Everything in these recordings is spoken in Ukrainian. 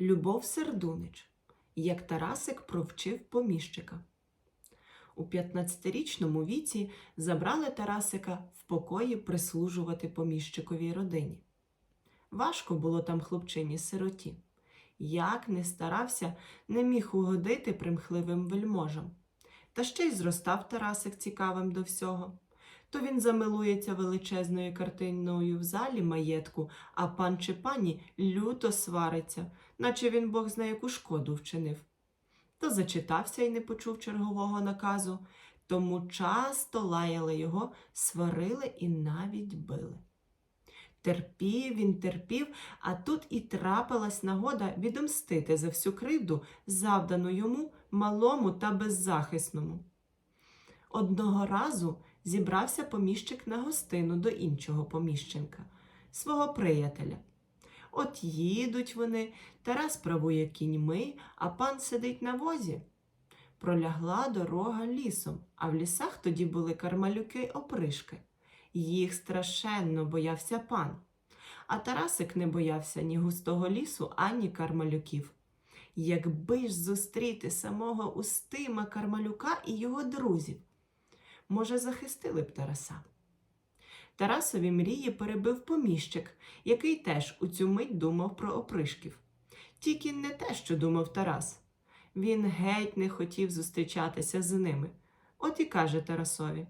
Любов Сердунич, як Тарасик провчив поміщика. У 15-річному віці забрали Тарасика в покої прислужувати поміщиковій родині. Важко було там хлопчині сироті. Як не старався, не міг угодити примхливим вельможам. Та ще й зростав Тарасик цікавим до всього. То він замилується величезною картиною в залі маєтку, а пан чи пані люто свариться, наче він Бог зна яку шкоду вчинив. То зачитався і не почув чергового наказу, тому часто лаяли його, сварили і навіть били. Терпів він терпів, а тут і трапилась нагода відомстити за всю кривду, завдану йому малому та беззахисному. Одного разу зібрався поміщик на гостину до іншого поміщенка, свого приятеля. От їдуть вони, Тарас правує кіньми, а пан сидить на возі. Пролягла дорога лісом, а в лісах тоді були кармалюки-опришки. Їх страшенно боявся пан. А Тарасик не боявся ні густого лісу, ані кармалюків. Якби ж зустріти самого Устима Кармалюка і його друзів, може, захистили б Тараса. Тарасові мрії перебив поміщик, який теж у цю мить думав про опришків. Тільки не те, що думав Тарас. Він геть не хотів зустрічатися з ними. От і каже Тарасові: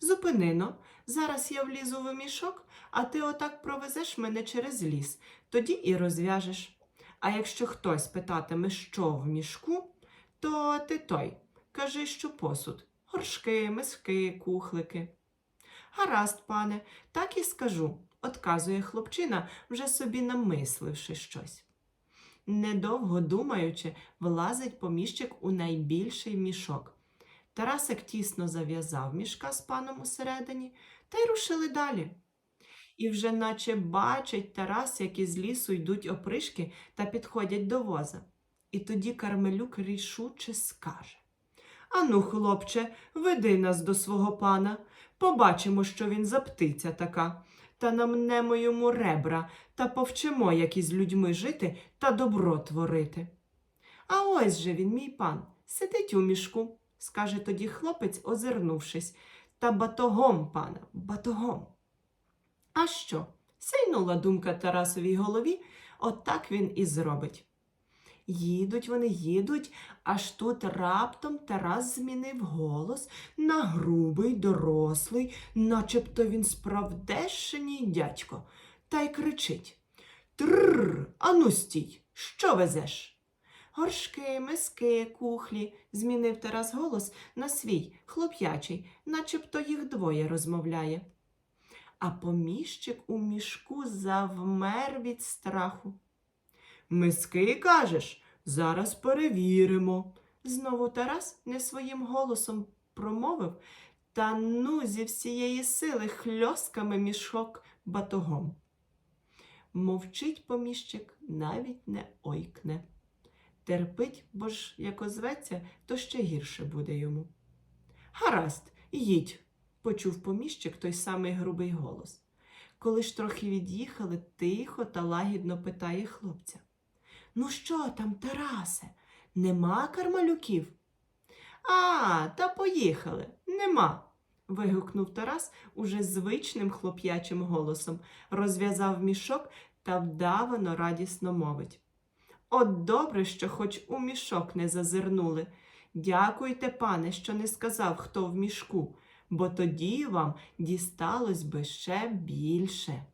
Зупинино, зараз я влізу в мішок, а ти отак провезеш мене через ліс, тоді і розв'яжеш. А якщо хтось питатиме, що в мішку, то ти той. Кажи, що посуд, горшки, миски, кухлики. Гаразд, пане, так і скажу, отказує хлопчина, вже собі намисливши щось. Недовго думаючи, влазить поміщик у найбільший мішок. Тарасик тісно зав'язав мішка з паном усередині та й рушили далі. І вже наче бачить Тарас, як із лісу йдуть опришки та підходять до воза. І тоді Кармелюк рішуче скаже Ану, хлопче, веди нас до свого пана. Побачимо, що він за птиця така. Та намнемо йому ребра та повчимо, як із людьми жити та добро творити. А ось же він, мій пан, сидить у мішку, скаже тоді хлопець, озирнувшись, та батогом, пана, батогом. А що? Сяйнула думка Тарасовій голові, отак він і зробить. Їдуть вони, їдуть, аж тут раптом Тарас змінив голос на грубий, дорослий, начебто він справдешній дядько, та й кричить Тррр, ану стій, що везеш? Горшки, миски, кухлі, змінив Тарас голос на свій, хлоп'ячий, начебто їх двоє розмовляє. А поміщик у мішку завмер від страху. Миски, кажеш, зараз перевіримо. Знову Тарас не своїм голосом промовив та ну зі всієї сили хльосками мішок батогом. Мовчить поміщик, навіть не ойкне. Терпить, бо ж як озветься, то ще гірше буде йому. Гаразд, їдь, почув поміщик той самий грубий голос. Коли ж трохи від'їхали, тихо та лагідно питає хлопця. Ну що там, Тарасе? Нема кармалюків? А, та поїхали, нема. вигукнув Тарас уже звичним хлоп'ячим голосом, розв'язав мішок та вдавано радісно мовить. От добре, що хоч у мішок не зазирнули. Дякуйте, пане, що не сказав, хто в мішку, бо тоді вам дісталось би ще більше.